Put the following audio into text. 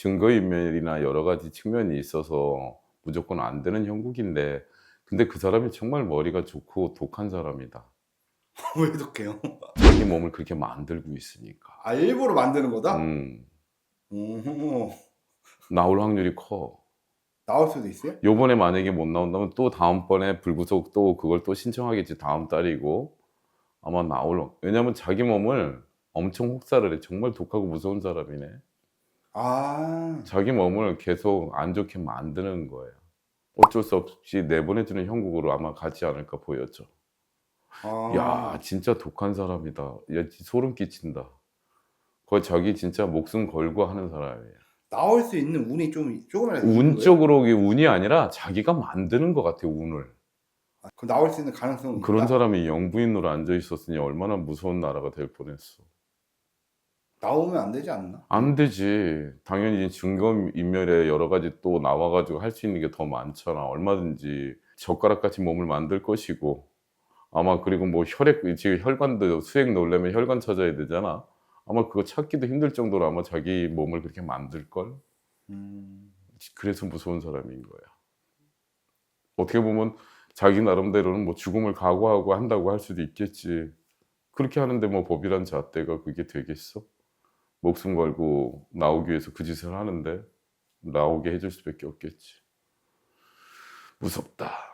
증거인멸이나 여러 가지 측면이 있어서 무조건 안 되는 형국인데 근데 그 사람이 정말 머리가 좋고 독한 사람이다. 왜 독해요? 자기 몸을 그렇게 만들고 있으니까. 아 일부러 만드는 거다? 음, 오, 나올 확률이 커. 나올 수도 있어요? 요번에 만약에 못 나온다면 또 다음번에 불구속 또 그걸 또 신청하겠지 다음 달이고 아마 나올 왜냐면 자기 몸을 엄청 혹사를 해 정말 독하고 무서운 사람이네 아 자기 몸을 계속 안 좋게 만드는 거예요 어쩔 수 없이 내보내주는 형국으로 아마 가지 않을까 보였죠 아. 야 진짜 독한 사람이다 야 소름 끼친다 거의 자기 진짜 목숨 걸고 하는 사람이에요 나올 수 있는 운이 좀 조금이라도 거예요? 운적으로 이게 운이 아니라 자기가 만드는 것 같아요 운을 아, 그럼 나올 수 있는 가능성은 그런 있다? 사람이 영부인으로 앉아 있었으니 얼마나 무서운 나라가 될 뻔했어. 나오면 안 되지 않나? 안 되지. 당연히 증거인멸에 여러 가지 또 나와가지고 할 수 있는 게 더 많잖아. 얼마든지 젓가락같이 몸을 만들 것이고 아마 그리고 뭐 혈액 지금 혈관도 수액 넣으려면 혈관 찾아야 되잖아. 아마 그거 찾기도 힘들 정도로 아마 자기 몸을 그렇게 만들 걸. 음... 그래서 무서운 사람인 거야. 어떻게 보면 자기 나름대로는 뭐 죽음을 각오하고 한다고 할 수도 있겠지. 그렇게 하는데 뭐 법이란 잣대가 그게 되겠어? 목숨 걸고 나오기 위해서 그 짓을 하는데 나오게 해줄 수밖에 없겠지. 무섭다.